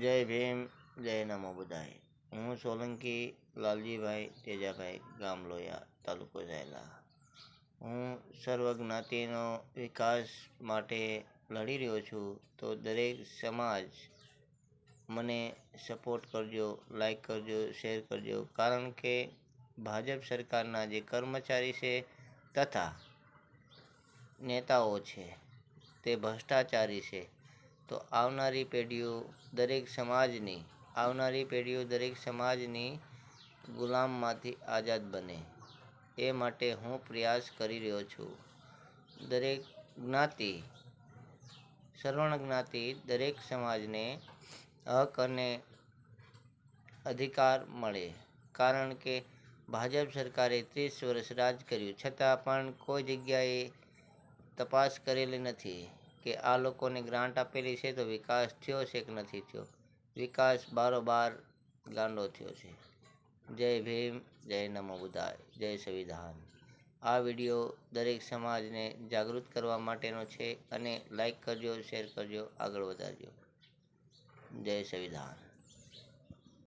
જય ભીમ, જય નમો બધાય. હું સોલંકી લાલજીભાઈ તેજાભાઈ ગામ લોયા તાલુકો ઝાયલા. હું સર્વજ્ઞાતિનો વિકાસ માટે લડી રહ્યો છું તો દરેક સમાજ મને સપોર્ટ કરજો, લાઈક કરજો, શેર કરજો. કારણ કે ભાજપ સરકારના જે કર્મચારી છે તથા નેતાઓ છે, તે ભ્રષ્ટાચારી છે. તો આવનારી પેઢીઓ દરેક સમાજની, આવનારી પેઢીઓ દરેક સમાજની ગુલામમાંથી આઝાદ બને. એ માટે હું પ્રયાસ કરી રહ્યો છું. દરેક જ્ઞાતિ, સર્વણ જ્ઞાતિ દરેક સમાજને હક અને અધિકાર મળે. કારણ કે ભાજપ સરકારે ત્રીસ વર્ષ રાજ કર્યું, છતાં પણ કોઈ જગ્યાએ તપાસ કરેલી નથી. કે આ લોકોને ગ્રાન્ટ આપેલી છે તો વિકાસ થયો છે કે નથી થયો? વિકાસ બારોબાર ગાંડો થયો છે. જય ભીમ, જય નમો બુધાય જય સંવિધાન. આ વીડિયો દરેક સમાજને જાગૃત કરવા માટેનો છે અને લાઈક કરજો શેર કરજો, આગળ વધારજો. જય સંવિધાન.